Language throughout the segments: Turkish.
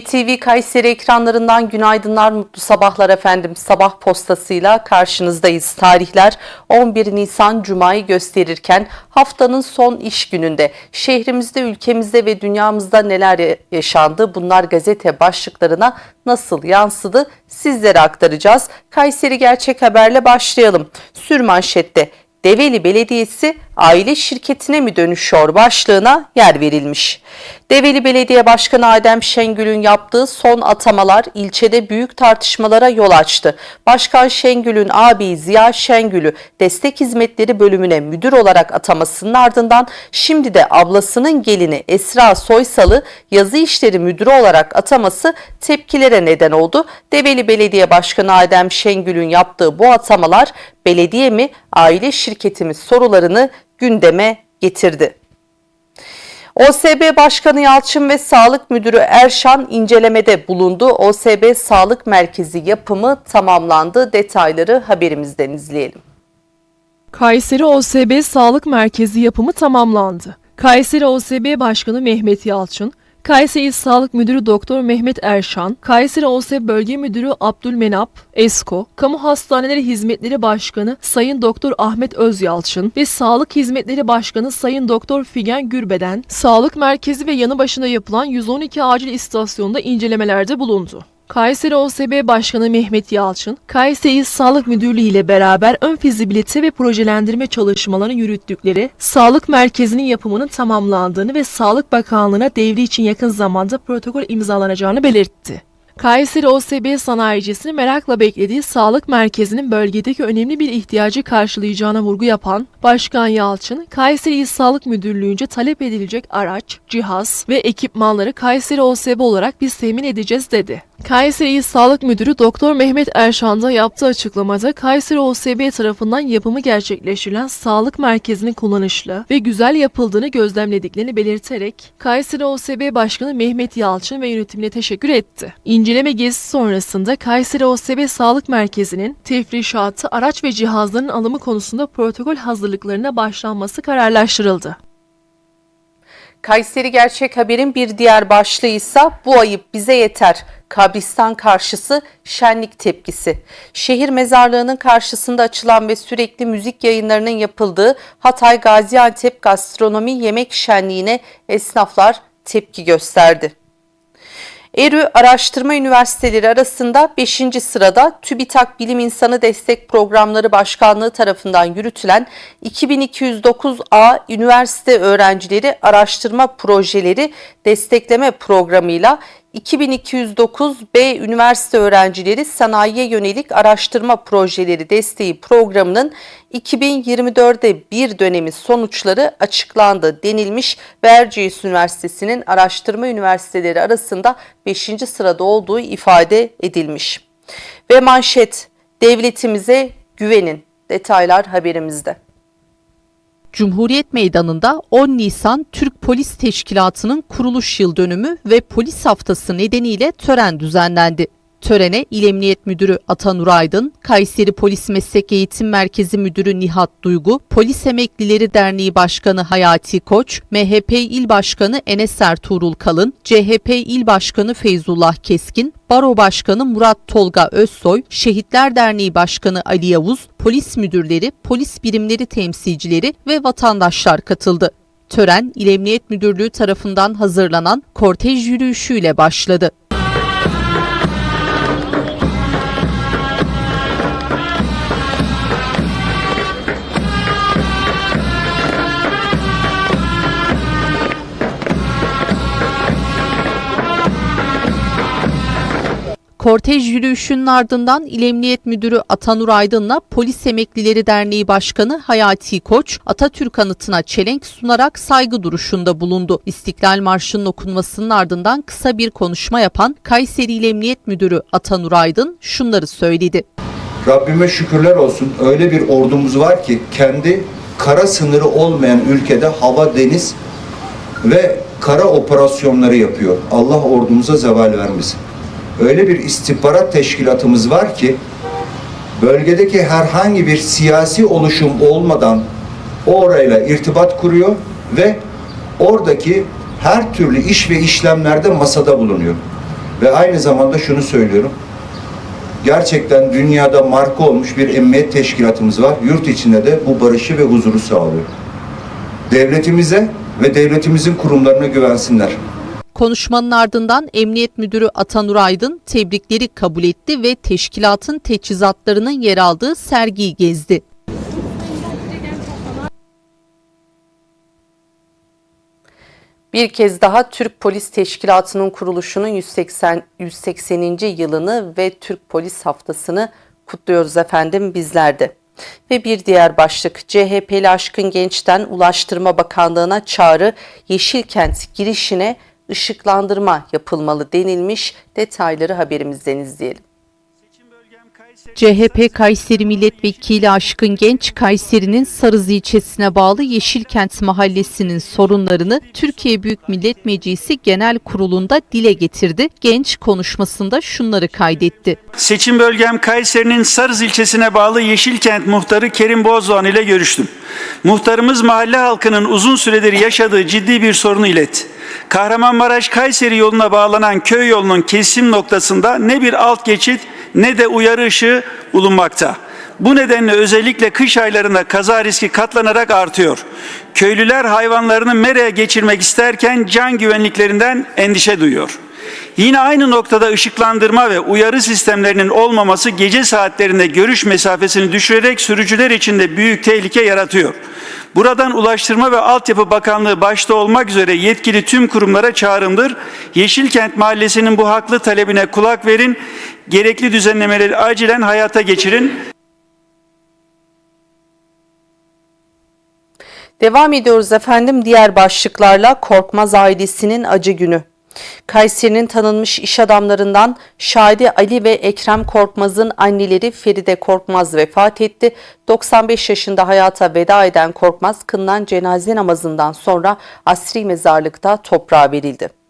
KTV Kayseri ekranlarından günaydınlar, mutlu sabahlar efendim. Sabah postasıyla karşınızdayız. Tarihler 11 Nisan Cuma'yı gösterirken haftanın son iş gününde şehrimizde, ülkemizde ve dünyamızda neler yaşandı? Bunlar gazete başlıklarına nasıl yansıdı? Sizlere aktaracağız. Kayseri Gerçek Haber'le başlayalım. Sürmanşette Develi Belediyesi aile şirketine mi dönüşüyor başlığına yer verilmiş. Develi Belediye Başkanı Adem Şengül'ün yaptığı son atamalar ilçede büyük tartışmalara yol açtı. Başkan Şengül'ün abi Ziya Şengül'ü destek hizmetleri bölümüne müdür olarak atamasının ardından şimdi de ablasının gelini Esra Soysal'ı yazı işleri müdürü olarak ataması tepkilere neden oldu. Develi Belediye Başkanı Adem Şengül'ün yaptığı bu atamalar belediye mi aile şirketi mi sorularını gündeme getirdi. OSB Başkanı Yalçın ve Sağlık Müdürü Erşan incelemede bulundu. OSB Sağlık Merkezi yapımı tamamlandı. Detayları haberimizden izleyelim. Kayseri OSB Sağlık Merkezi yapımı tamamlandı. Kayseri OSB Başkanı Mehmet Yalçın, Kayseri Sağlık Müdürü Doktor Mehmet Erşan, Kayseri OSB Bölge Müdürü Abdülmenap Esko, Kamu Hastaneleri Hizmetleri Başkanı Sayın Doktor Ahmet Özyalçın ve Sağlık Hizmetleri Başkanı Sayın Doktor Figen Gürbeden, Sağlık Merkezi ve yanı başında yapılan 112 acil istasyonda incelemelerde bulundu. Kayseri OSB Başkanı Mehmet Yalçın, Kayseri Sağlık Müdürlüğü ile beraber ön fizibilite ve projelendirme çalışmalarını yürüttükleri sağlık merkezinin yapımının tamamlandığını ve Sağlık Bakanlığı'na devri için yakın zamanda protokol imzalanacağını belirtti. Kayseri OSB sanayicisinin merakla beklediği sağlık merkezinin bölgedeki önemli bir ihtiyacı karşılayacağına vurgu yapan Başkan Yalçın, Kayseri İl Sağlık Müdürlüğü'nce talep edilecek araç, cihaz ve ekipmanları Kayseri OSB olarak biz temin edeceğiz dedi. Kayseri İl Sağlık Müdürü Doktor Mehmet Erşan da yaptığı açıklamada Kayseri OSB tarafından yapımı gerçekleştirilen sağlık merkezinin kullanışlı ve güzel yapıldığını gözlemlediklerini belirterek Kayseri OSB Başkanı Mehmet Yalçın ve yönetimine teşekkür etti. İnceleme gezisi sonrasında Kayseri OSB Sağlık Merkezi'nin tefrişatı, araç ve cihazların alımı konusunda protokol hazırlıklarına başlanması kararlaştırıldı. Kayseri Gerçek Haber'in bir diğer başlığı ise bu ayıp bize yeter. Kabristan karşısı şenlik tepkisi. Şehir mezarlığının karşısında açılan ve sürekli müzik yayınlarının yapıldığı Hatay Gaziantep Gastronomi Yemek Şenliği'ne esnaflar tepki gösterdi. ERÜ Araştırma Üniversiteleri arasında 5. sırada TÜBİTAK Bilim İnsanı Destek Programları Başkanlığı tarafından yürütülen 2209A Üniversite Öğrencileri Araştırma Projeleri Destekleme Programı'yla 2209B Üniversite Öğrencileri Sanayiye Yönelik Araştırma Projeleri Desteği Programı'nın 2024'de bir dönemi sonuçları açıklandı denilmiş ve Erciyes Üniversitesi'nin araştırma üniversiteleri arasında 5. sırada olduğu ifade edilmiş. Ve manşet devletimize güvenin detaylar haberimizde. Cumhuriyet Meydanı'nda 10 Nisan Türk Polis Teşkilatı'nın kuruluş yıl dönümü ve polis haftası nedeniyle tören düzenlendi. Törene İl Emniyet Müdürü Atanur Aydın, Kayseri Polis Meslek Eğitim Merkezi Müdürü Nihat Duygu, Polis Emeklileri Derneği Başkanı Hayati Koç, MHP İl Başkanı Enes Ertuğrul Kalın, CHP İl Başkanı Feyzullah Keskin, Baro Başkanı Murat Tolga Özsoy, Şehitler Derneği Başkanı Ali Yavuz, polis müdürleri, polis birimleri temsilcileri ve vatandaşlar katıldı. Tören İl Emniyet Müdürlüğü tarafından hazırlanan kortej yürüyüşüyle başladı. Kortej yürüyüşünün ardından İl Emniyet Müdürü Atanur Aydın'la Polis Emeklileri Derneği Başkanı Hayati Koç, Atatürk anıtına çelenk sunarak saygı duruşunda bulundu. İstiklal Marşı'nın okunmasının ardından kısa bir konuşma yapan Kayseri İl Emniyet Müdürü Atanur Aydın şunları söyledi. Rabbime şükürler olsun öyle bir ordumuz var ki kendi kara sınırı olmayan ülkede hava, deniz ve kara operasyonları yapıyor. Allah ordumuza zeval vermesin. Öyle bir istihbarat teşkilatımız var ki bölgedeki herhangi bir siyasi oluşum olmadan orayla irtibat kuruyor ve oradaki her türlü iş ve işlemlerde masada bulunuyor. Ve aynı zamanda şunu söylüyorum. Gerçekten dünyada marka olmuş bir emniyet teşkilatımız var. Yurt içinde de bu barışı ve huzuru sağlıyor. Devletimize ve devletimizin kurumlarına güvensinler. Konuşmanın ardından Emniyet Müdürü Atanur Aydın tebrikleri kabul etti ve teşkilatın teçhizatlarının yer aldığı sergiyi gezdi. Bir kez daha Türk Polis Teşkilatı'nın kuruluşunun 180. 180. yılını ve Türk Polis Haftası'nı kutluyoruz efendim bizler de. Ve bir diğer başlık CHP'li Aşkın Genç'ten Ulaştırma Bakanlığı'na çağrı Yeşilkent girişine ışıklandırma yapılmalı denilmiş detayları haberimizden izleyelim. CHP Kayseri Milletvekili Aşkın Genç, Kayseri'nin Sarız ilçesine bağlı Yeşilkent Mahallesi'nin sorunlarını Türkiye Büyük Millet Meclisi Genel Kurulu'nda dile getirdi. Genç konuşmasında şunları kaydetti. Seçim bölgem Kayseri'nin Sarız ilçesine bağlı Yeşilkent muhtarı Kerim Bozdoğan ile görüştüm. Muhtarımız mahalle halkının uzun süredir yaşadığı ciddi bir sorunu iletti. Kahramanmaraş-Kayseri yoluna bağlanan köy yolunun kesim noktasında ne bir alt geçit ne de uyarı ışığı bulunmakta. Bu nedenle özellikle kış aylarında kaza riski katlanarak artıyor. Köylüler hayvanlarını meraya geçirmek isterken can güvenliklerinden endişe duyuyor. Yine aynı noktada ışıklandırma ve uyarı sistemlerinin olmaması gece saatlerinde görüş mesafesini düşürerek sürücüler için de büyük tehlike yaratıyor. Buradan Ulaştırma ve Altyapı Bakanlığı başta olmak üzere yetkili tüm kurumlara çağrımdır. Yeşilkent Mahallesi'nin bu haklı talebine kulak verin. Gerekli düzenlemeleri acilen hayata geçirin. Devam ediyoruz efendim diğer başlıklarla Korkmaz ailesinin acı günü. Kayseri'nin tanınmış iş adamlarından Şadi Ali ve Ekrem Korkmaz'ın anneleri Feride Korkmaz vefat etti. 95 yaşında hayata veda eden Korkmaz kılınan cenaze namazından sonra asri mezarlıkta toprağa verildi.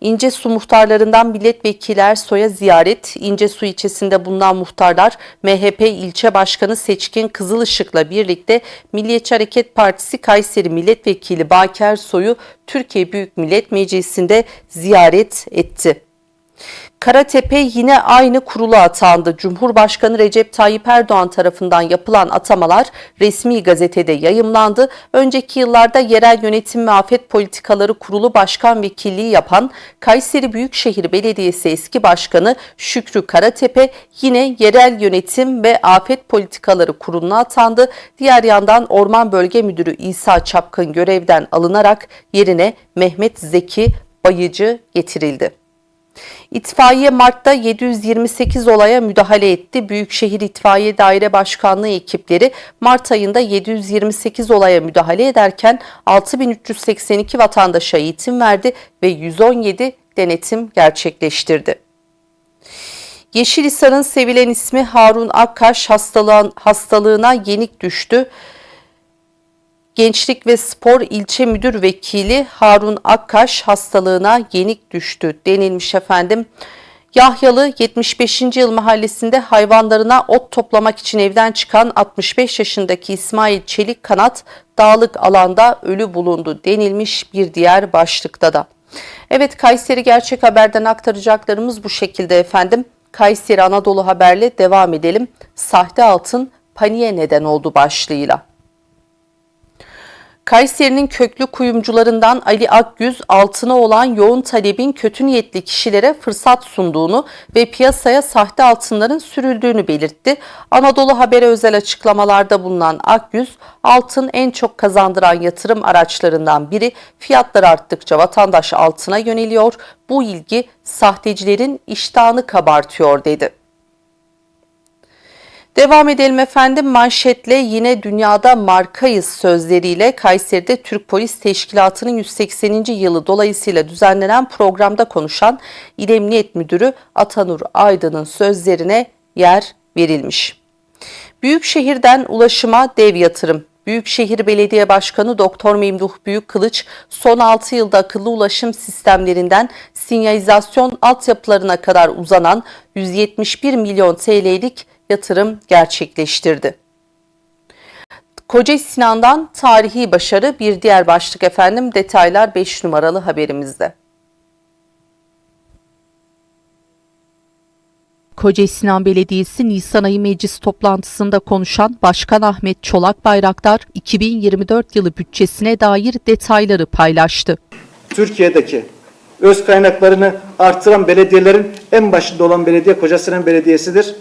İncesu muhtarlarından milletvekili Ersoy'a ziyaret, İncesu ilçesinde bulunan muhtarlar MHP ilçe başkanı Seçkin Kızılışık'la birlikte Milliyetçi Hareket Partisi Kayseri Milletvekili Baki Ersoy'u Türkiye Büyük Millet Meclisi'nde ziyaret etti. Karatepe yine aynı kurula atandı. Cumhurbaşkanı Recep Tayyip Erdoğan tarafından yapılan atamalar resmi gazetede yayımlandı. Önceki yıllarda yerel yönetim ve afet politikaları kurulu başkan vekilliği yapan Kayseri Büyükşehir Belediyesi eski başkanı Şükrü Karatepe yine yerel yönetim ve afet politikaları kuruluna atandı. Diğer yandan Orman Bölge Müdürü İsa Çapkın görevden alınarak yerine Mehmet Zeki Bayıcı getirildi. İtfaiye Mart'ta 728 olaya müdahale etti. Büyükşehir İtfaiye Daire Başkanlığı ekipleri Mart ayında 728 olaya müdahale ederken 6382 vatandaşa eğitim verdi ve 117 denetim gerçekleştirdi. Yeşilhisar'ın sevilen ismi Harun Akkaş hastalığın, hastalığına yenik düştü. Gençlik ve Spor İlçe Müdür Vekili Harun Akkaş hastalığına yenik düştü denilmiş efendim. Yahyalı 75. Yıl Mahallesi'nde hayvanlarına ot toplamak için evden çıkan 65 yaşındaki İsmail Çelik Kanat dağlık alanda ölü bulundu denilmiş bir diğer başlıkta da. Evet Kayseri Gerçek Haber'den aktaracaklarımız bu şekilde efendim. Kayseri Anadolu Haber'le devam edelim. Sahte altın paniğe neden oldu başlığıyla. Kayseri'nin köklü kuyumcularından Ali Akgüz altına olan yoğun talebin kötü niyetli kişilere fırsat sunduğunu ve piyasaya sahte altınların sürüldüğünü belirtti. Anadolu Haber'e özel açıklamalarda bulunan Akgüz, altın en çok kazandıran yatırım araçlarından biri. Fiyatlar arttıkça vatandaş altına yöneliyor. Bu ilgi sahtecilerin iştahını kabartıyor dedi. Devam edelim efendim manşetle yine dünyada markayız sözleriyle Kayseri'de Türk Polis Teşkilatı'nın 180. yılı dolayısıyla düzenlenen programda konuşan İl Emniyet Müdürü Atanur Aydın'ın sözlerine yer verilmiş. Büyükşehirden ulaşıma dev yatırım. Büyükşehir Belediye Başkanı Doktor Memduh Büyükkılıç son 6 yılda akıllı ulaşım sistemlerinden sinyalizasyon altyapılarına kadar uzanan 171 milyon TL'lik yatırım gerçekleştirdi. Koca Sinan'dan tarihi başarı bir diğer başlık efendim detaylar 5 numaralı haberimizde. Koca Sinan Belediyesi Nisan ayı meclis toplantısında konuşan Başkan Ahmet Çolak Bayraktar 2024 yılı bütçesine dair detayları paylaştı. Türkiye'deki öz kaynaklarını artıran belediyelerin en başında olan belediye Kocasinan Belediyesi'dir.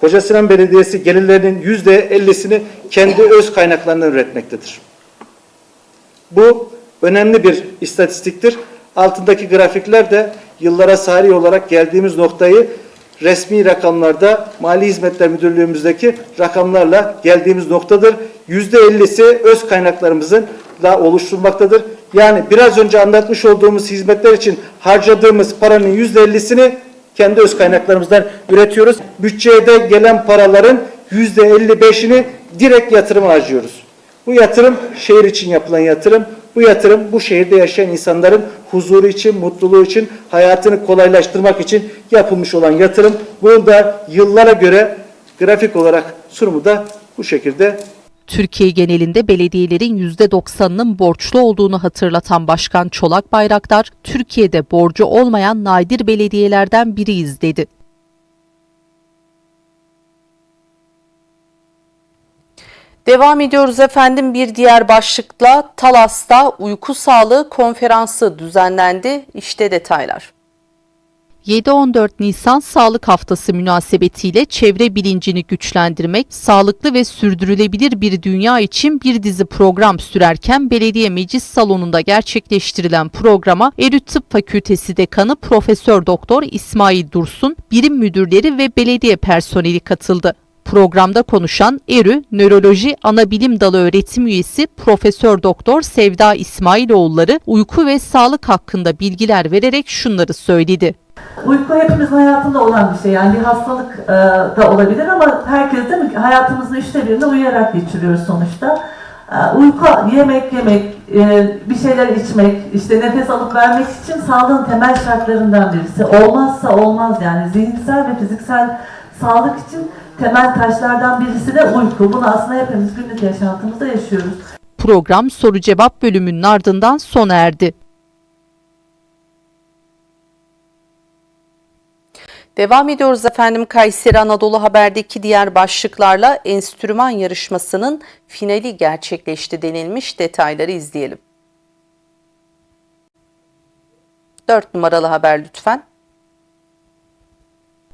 Kocasinan Belediyesi gelirlerinin yüzde ellisini kendi öz kaynaklarından üretmektedir. Bu önemli bir istatistiktir. Altındaki grafikler de yıllara sari olarak geldiğimiz noktayı resmi rakamlarda Mali Hizmetler Müdürlüğümüzdeki rakamlarla geldiğimiz noktadır. Yüzde ellisi öz kaynaklarımızın da oluşturmaktadır. Yani biraz önce anlatmış olduğumuz hizmetler için harcadığımız paranın yüzde ellisini kendi öz kaynaklarımızdan üretiyoruz. Bütçeye de gelen paraların yüzde elli beşini direkt yatırıma harcıyoruz. Bu yatırım şehir için yapılan yatırım. Bu yatırım bu şehirde yaşayan insanların huzuru için, mutluluğu için, hayatını kolaylaştırmak için yapılmış olan yatırım. Bunu da yıllara göre grafik olarak sunumu da bu şekilde Türkiye genelinde belediyelerin %90'ının borçlu olduğunu hatırlatan Başkan Çolak Bayraktar, Türkiye'de borcu olmayan nadir belediyelerden biriyiz dedi. Devam ediyoruz efendim bir diğer başlıkla Talas'ta uyku sağlığı konferansı düzenlendi. İşte detaylar. 7-14 Nisan Sağlık Haftası münasebetiyle çevre bilincini güçlendirmek, sağlıklı ve sürdürülebilir bir dünya için bir dizi program sürerken belediye meclis salonunda gerçekleştirilen programa Erüt Tıp Fakültesi Dekanı Profesör Doktor İsmail Dursun, birim müdürleri ve belediye personeli katıldı. Programda konuşan ERÜ Nöroloji Anabilim Dalı öğretim üyesi Profesör Doktor Sevda İsmailoğulları uyku ve sağlık hakkında bilgiler vererek şunları söyledi. Uyku hepimizin hayatında olan bir şey. Yani bir hastalık e, da olabilir ama herkes değil mi? Hayatımızın üçte birini uyuyarak geçiriyoruz sonuçta. E, uyku, yemek yemek, e, bir şeyler içmek, işte nefes alıp vermek için sağlığın temel şartlarından birisi. Olmazsa olmaz yani zihinsel ve fiziksel sağlık için temel taşlardan birisi de uyku. Bunu aslında hepimiz günlük yaşantımızda yaşıyoruz. Program soru cevap bölümünün ardından sona erdi. Devam ediyoruz efendim Kayseri Anadolu Haber'deki diğer başlıklarla enstrüman yarışmasının finali gerçekleşti denilmiş detayları izleyelim. 4 numaralı haber lütfen.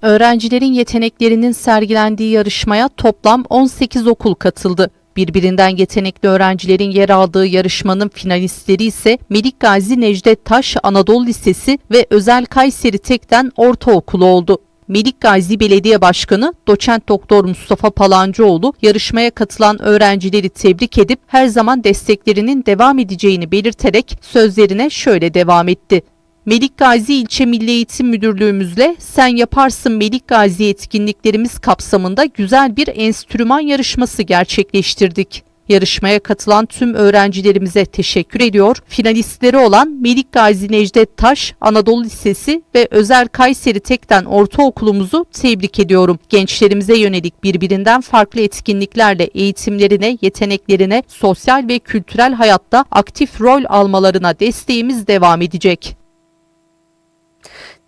Öğrencilerin yeteneklerinin sergilendiği yarışmaya toplam 18 okul katıldı. Birbirinden yetenekli öğrencilerin yer aldığı yarışmanın finalistleri ise Melik Gazi Necdet Taş Anadolu Lisesi ve Özel Kayseri Tek'ten Ortaokulu oldu. Melik Gazi Belediye Başkanı Doçent Doktor Mustafa Palancıoğlu yarışmaya katılan öğrencileri tebrik edip her zaman desteklerinin devam edeceğini belirterek sözlerine şöyle devam etti. Melik Gazi İlçe Milli Eğitim Müdürlüğümüzle Sen Yaparsın Melik Gazi etkinliklerimiz kapsamında güzel bir enstrüman yarışması gerçekleştirdik. Yarışmaya katılan tüm öğrencilerimize teşekkür ediyor. Finalistleri olan Melik Gazi Necdet Taş Anadolu Lisesi ve Özel Kayseri Tek'ten Ortaokulumuzu tebrik ediyorum. Gençlerimize yönelik birbirinden farklı etkinliklerle eğitimlerine, yeteneklerine, sosyal ve kültürel hayatta aktif rol almalarına desteğimiz devam edecek.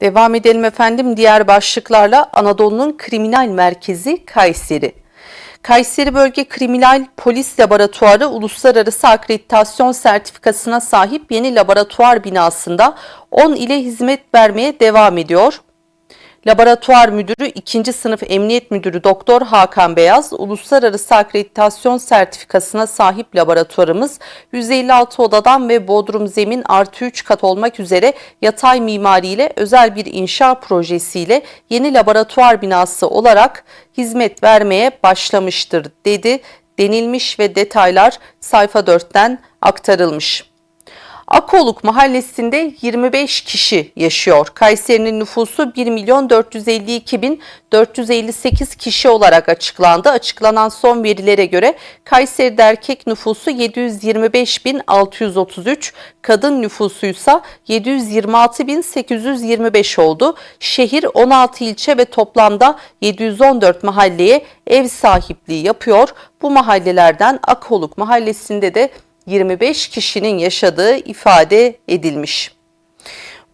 Devam edelim efendim diğer başlıklarla Anadolu'nun kriminal merkezi Kayseri. Kayseri Bölge Kriminal Polis Laboratuvarı uluslararası akreditasyon sertifikasına sahip yeni laboratuvar binasında 10 ile hizmet vermeye devam ediyor. Laboratuvar Müdürü 2. Sınıf Emniyet Müdürü Doktor Hakan Beyaz, uluslararası akreditasyon sertifikasına sahip laboratuvarımız 156 odadan ve bodrum zemin artı 3 kat olmak üzere yatay mimariyle özel bir inşa projesiyle yeni laboratuvar binası olarak hizmet vermeye başlamıştır dedi denilmiş ve detaylar sayfa 4'ten aktarılmış. Akoluk mahallesinde 25 kişi yaşıyor. Kayseri'nin nüfusu 1 milyon 452 bin 458 kişi olarak açıklandı. Açıklanan son verilere göre Kayseri'de erkek nüfusu 725 bin 633, kadın nüfusuysa 726 bin 825 oldu. Şehir 16 ilçe ve toplamda 714 mahalleye ev sahipliği yapıyor. Bu mahallelerden Akoluk mahallesinde de 25 kişinin yaşadığı ifade edilmiş.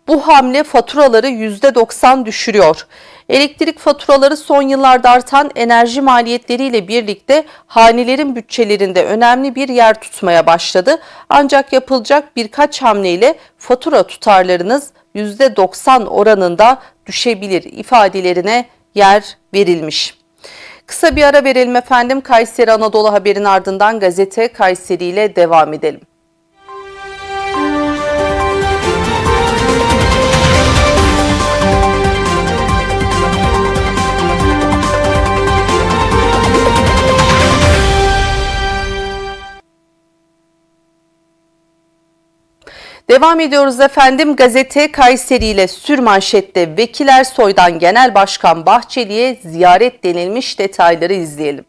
Bu hamle faturaları %90 düşürüyor. Elektrik faturaları son yıllarda artan enerji maliyetleriyle birlikte hanelerin bütçelerinde önemli bir yer tutmaya başladı. Ancak yapılacak birkaç hamleyle fatura tutarlarınız %90 oranında düşebilir ifadelerine yer verilmiş. Kısa bir ara verelim efendim. Kayseri Anadolu Haber'in ardından gazete Kayseri ile devam edelim. Devam ediyoruz efendim. Gazete Kayseri ile sürmanşette Vekil Ersoy'dan Genel Başkan Bahçeli'ye ziyaret denilmiş detayları izleyelim.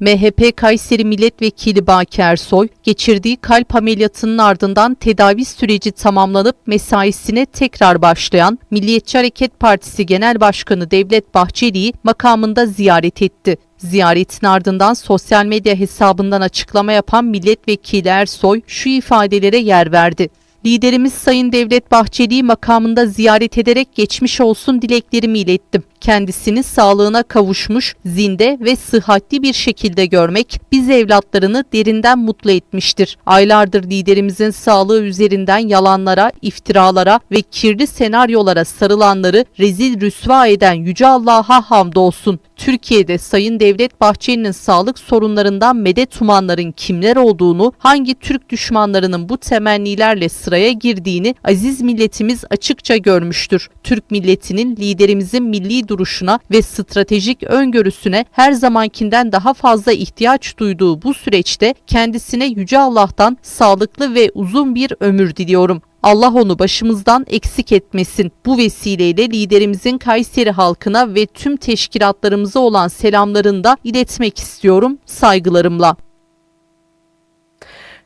MHP Kayseri Milletvekili Baki Ersoy, geçirdiği kalp ameliyatının ardından tedavi süreci tamamlanıp mesaisine tekrar başlayan Milliyetçi Hareket Partisi Genel Başkanı Devlet Bahçeli'yi makamında ziyaret etti. Ziyaretin ardından sosyal medya hesabından açıklama yapan milletvekili Ersoy şu ifadelere yer verdi. Liderimiz Sayın Devlet Bahçeli'yi makamında ziyaret ederek geçmiş olsun dileklerimi ilettim. Kendisini sağlığına kavuşmuş, zinde ve sıhhatli bir şekilde görmek biz evlatlarını derinden mutlu etmiştir. Aylardır liderimizin sağlığı üzerinden yalanlara, iftiralara ve kirli senaryolara sarılanları rezil rüsva eden Yüce Allah'a hamdolsun. Türkiye'de Sayın Devlet Bahçeli'nin sağlık sorunlarından medet umanların kimler olduğunu, hangi Türk düşmanlarının bu temennilerle sıraya girdiğini aziz milletimiz açıkça görmüştür. Türk milletinin liderimizin milli duruşuna ve stratejik öngörüsüne her zamankinden daha fazla ihtiyaç duyduğu bu süreçte kendisine Yüce Allah'tan sağlıklı ve uzun bir ömür diliyorum. Allah onu başımızdan eksik etmesin. Bu vesileyle liderimizin Kayseri halkına ve tüm teşkilatlarımıza olan selamlarını da iletmek istiyorum saygılarımla.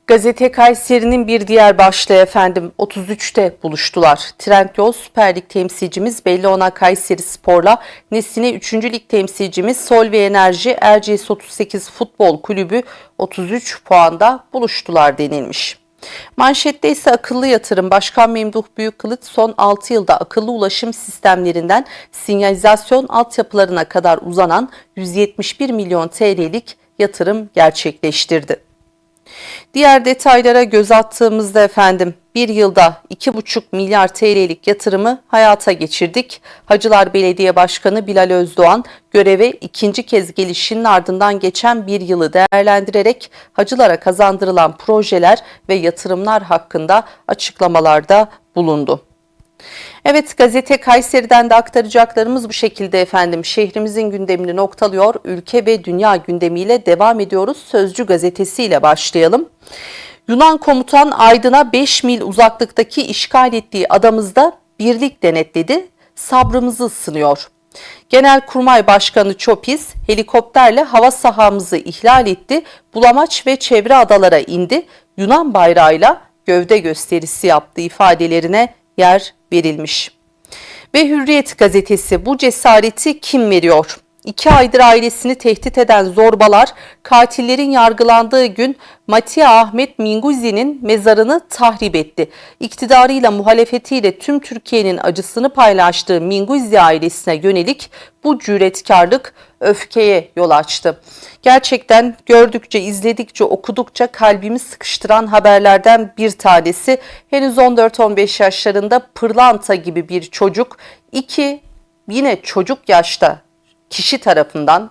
Gazete Kayseri'nin bir diğer başlığı efendim 33'te buluştular. Trendyol Süper Lig temsilcimiz belli ona Kayseri Spor'la Nesine 3. Lig temsilcimiz Solvi Enerji Erciyes 38 Futbol Kulübü 33 puanda buluştular denilmiş. Manşette ise akıllı yatırım Başkan Memduh Büyükkılıç son 6 yılda akıllı ulaşım sistemlerinden sinyalizasyon altyapılarına kadar uzanan 171 milyon TL'lik yatırım gerçekleştirdi. Diğer detaylara göz attığımızda efendim bir yılda 2,5 milyar TL'lik yatırımı hayata geçirdik. Hacılar Belediye Başkanı Bilal Özdoğan göreve ikinci kez gelişinin ardından geçen bir yılı değerlendirerek hacılara kazandırılan projeler ve yatırımlar hakkında açıklamalarda bulundu. Evet gazete Kayseri'den de aktaracaklarımız bu şekilde efendim. Şehrimizin gündemini noktalıyor. Ülke ve dünya gündemiyle devam ediyoruz. Sözcü gazetesiyle başlayalım. Yunan komutan Aydın'a 5 mil uzaklıktaki işgal ettiği adamızda birlik denetledi. Sabrımızı sınıyor. Genelkurmay Başkanı Çopis helikopterle hava sahamızı ihlal etti. Bulamaç ve çevre adalara indi. Yunan bayrağıyla gövde gösterisi yaptı ifadelerine yer verilmiş. Ve Hürriyet gazetesi bu cesareti kim veriyor? İki aydır ailesini tehdit eden zorbalar katillerin yargılandığı gün Matia Ahmet Minguzi'nin mezarını tahrip etti. İktidarıyla muhalefetiyle tüm Türkiye'nin acısını paylaştığı Minguzi ailesine yönelik bu cüretkarlık öfkeye yol açtı. Gerçekten gördükçe, izledikçe, okudukça kalbimi sıkıştıran haberlerden bir tanesi. Henüz 14-15 yaşlarında pırlanta gibi bir çocuk, iki yine çocuk yaşta kişi tarafından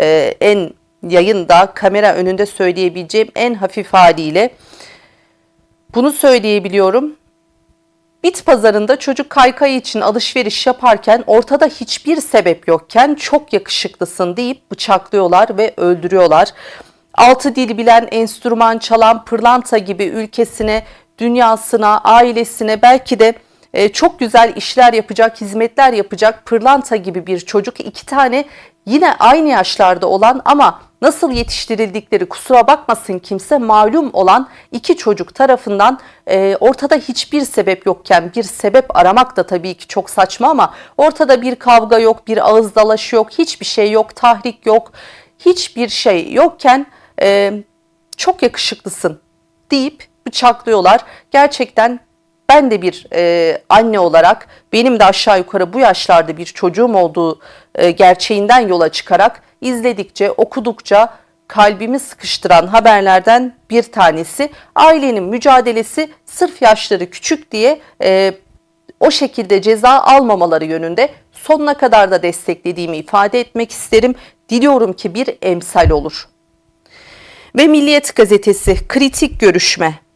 e, en yayında kamera önünde söyleyebileceğim en hafif haliyle bunu söyleyebiliyorum. Bit pazarında çocuk kaykay için alışveriş yaparken ortada hiçbir sebep yokken çok yakışıklısın deyip bıçaklıyorlar ve öldürüyorlar. Altı dil bilen, enstrüman çalan, pırlanta gibi ülkesine, dünyasına, ailesine belki de e, çok güzel işler yapacak, hizmetler yapacak pırlanta gibi bir çocuk. iki tane yine aynı yaşlarda olan ama nasıl yetiştirildikleri kusura bakmasın kimse malum olan iki çocuk tarafından e, ortada hiçbir sebep yokken bir sebep aramak da tabii ki çok saçma ama ortada bir kavga yok, bir ağız dalaşı yok, hiçbir şey yok, tahrik yok, hiçbir şey yokken e, çok yakışıklısın deyip bıçaklıyorlar. Gerçekten Ben de bir e, anne olarak benim de aşağı yukarı bu yaşlarda bir çocuğum olduğu e, gerçeğinden yola çıkarak izledikçe, okudukça kalbimi sıkıştıran haberlerden bir tanesi. Ailenin mücadelesi sırf yaşları küçük diye e, o şekilde ceza almamaları yönünde sonuna kadar da desteklediğimi ifade etmek isterim. Diliyorum ki bir emsal olur. Ve Milliyet gazetesi kritik görüşme.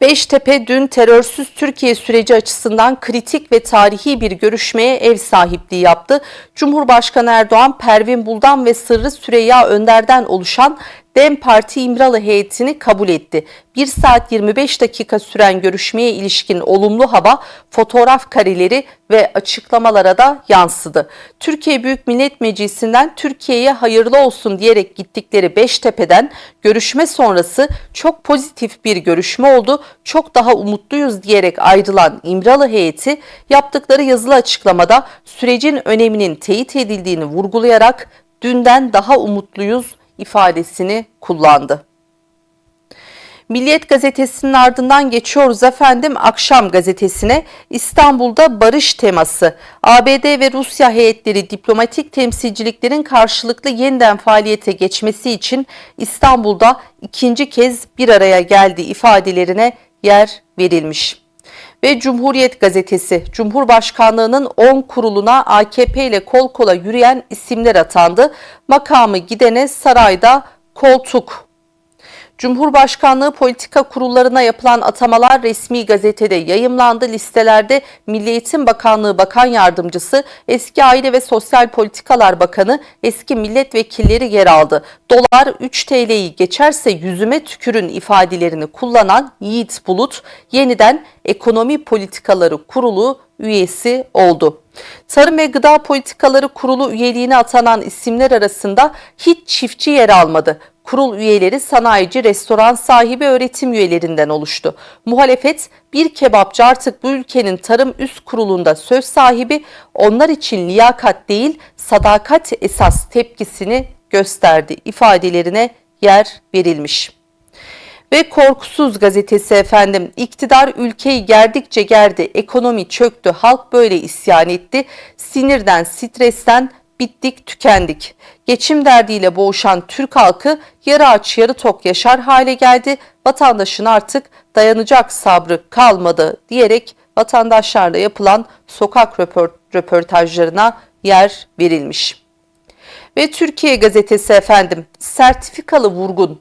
Beştepe dün terörsüz Türkiye süreci açısından kritik ve tarihi bir görüşmeye ev sahipliği yaptı. Cumhurbaşkanı Erdoğan, Pervin Buldan ve Sırrı Süreyya Önder'den oluşan DEM Parti İmralı heyetini kabul etti. 1 saat 25 dakika süren görüşmeye ilişkin olumlu hava, fotoğraf kareleri ve açıklamalara da yansıdı. Türkiye Büyük Millet Meclisi'nden Türkiye'ye hayırlı olsun diyerek gittikleri Beştepe'den görüşme sonrası çok pozitif bir görüşme oldu. Çok daha umutluyuz diyerek ayrılan İmralı heyeti yaptıkları yazılı açıklamada sürecin öneminin teyit edildiğini vurgulayarak dünden daha umutluyuz ifadesini kullandı. Milliyet gazetesinin ardından geçiyoruz efendim akşam gazetesine. İstanbul'da barış teması. ABD ve Rusya heyetleri diplomatik temsilciliklerin karşılıklı yeniden faaliyete geçmesi için İstanbul'da ikinci kez bir araya geldi ifadelerine yer verilmiş. Ve Cumhuriyet gazetesi Cumhurbaşkanlığının 10 kuruluna AKP ile kol kola yürüyen isimler atandı. Makamı gidene sarayda koltuk Cumhurbaşkanlığı politika kurullarına yapılan atamalar resmi gazetede yayımlandı. Listelerde Milli Eğitim Bakanlığı Bakan Yardımcısı, eski Aile ve Sosyal Politikalar Bakanı, eski milletvekilleri yer aldı. Dolar 3 TL'yi geçerse yüzüme tükürün ifadelerini kullanan Yiğit Bulut yeniden Ekonomi Politikaları Kurulu üyesi oldu. Tarım ve Gıda Politikaları Kurulu üyeliğine atanan isimler arasında hiç çiftçi yer almadı. Kurul üyeleri sanayici, restoran sahibi, öğretim üyelerinden oluştu. Muhalefet bir kebapçı artık bu ülkenin tarım üst kurulunda söz sahibi, onlar için liyakat değil sadakat esas tepkisini gösterdi ifadelerine yer verilmiş. Ve Korkusuz gazetesi efendim iktidar ülkeyi gerdikçe gerdi, ekonomi çöktü, halk böyle isyan etti. Sinirden, stresten bittik, tükendik. Geçim derdiyle boğuşan Türk halkı yarı aç yarı tok yaşar hale geldi. Vatandaşın artık dayanacak sabrı kalmadı diyerek vatandaşlarla yapılan sokak röportajlarına yer verilmiş. Ve Türkiye gazetesi efendim sertifikalı vurgun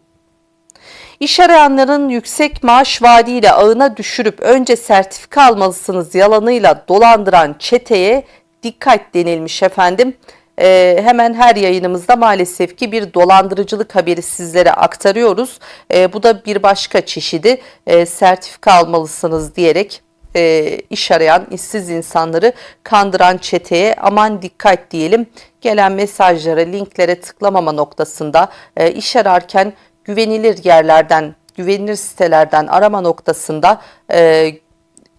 İş arayanların yüksek maaş vaadiyle ağına düşürüp önce sertifika almalısınız yalanıyla dolandıran çeteye dikkat denilmiş efendim. Ee, hemen her yayınımızda maalesef ki bir dolandırıcılık haberi sizlere aktarıyoruz. Ee, bu da bir başka çeşidi e, sertifika almalısınız diyerek e, iş arayan işsiz insanları kandıran çeteye aman dikkat diyelim. Gelen mesajlara, linklere tıklamama noktasında e, iş ararken güvenilir yerlerden, güvenilir sitelerden arama noktasında e,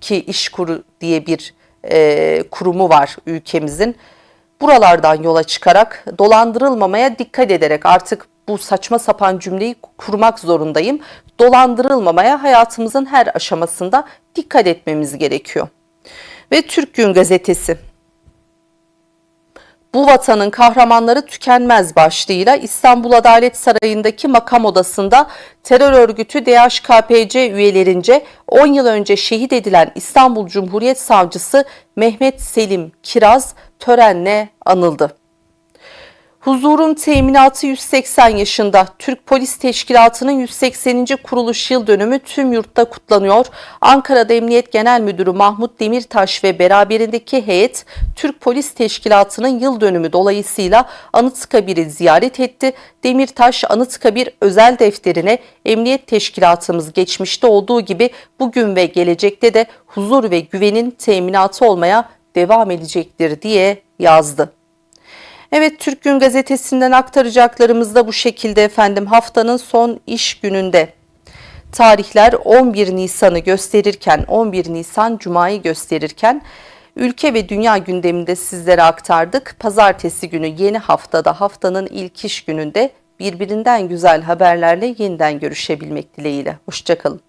ki İşkuru diye bir e, kurumu var ülkemizin. Buralardan yola çıkarak dolandırılmamaya dikkat ederek artık bu saçma sapan cümleyi kurmak zorundayım. Dolandırılmamaya hayatımızın her aşamasında dikkat etmemiz gerekiyor. Ve Türk Gün Gazetesi bu vatanın kahramanları tükenmez başlığıyla İstanbul Adalet Sarayı'ndaki makam odasında terör örgütü DHKPC üyelerince 10 yıl önce şehit edilen İstanbul Cumhuriyet Savcısı Mehmet Selim Kiraz törenle anıldı. Huzurun teminatı 180 yaşında. Türk Polis Teşkilatı'nın 180. kuruluş yıl dönümü tüm yurtta kutlanıyor. Ankara'da Emniyet Genel Müdürü Mahmut Demirtaş ve beraberindeki heyet Türk Polis Teşkilatı'nın yıl dönümü dolayısıyla Anıtkabir'i ziyaret etti. Demirtaş Anıtkabir özel defterine Emniyet Teşkilatımız geçmişte olduğu gibi bugün ve gelecekte de huzur ve güvenin teminatı olmaya devam edecektir diye yazdı. Evet Türk Gün Gazetesi'nden aktaracaklarımız da bu şekilde efendim haftanın son iş gününde. Tarihler 11 Nisan'ı gösterirken 11 Nisan Cuma'yı gösterirken ülke ve dünya gündeminde sizlere aktardık. Pazartesi günü yeni haftada haftanın ilk iş gününde birbirinden güzel haberlerle yeniden görüşebilmek dileğiyle. Hoşçakalın.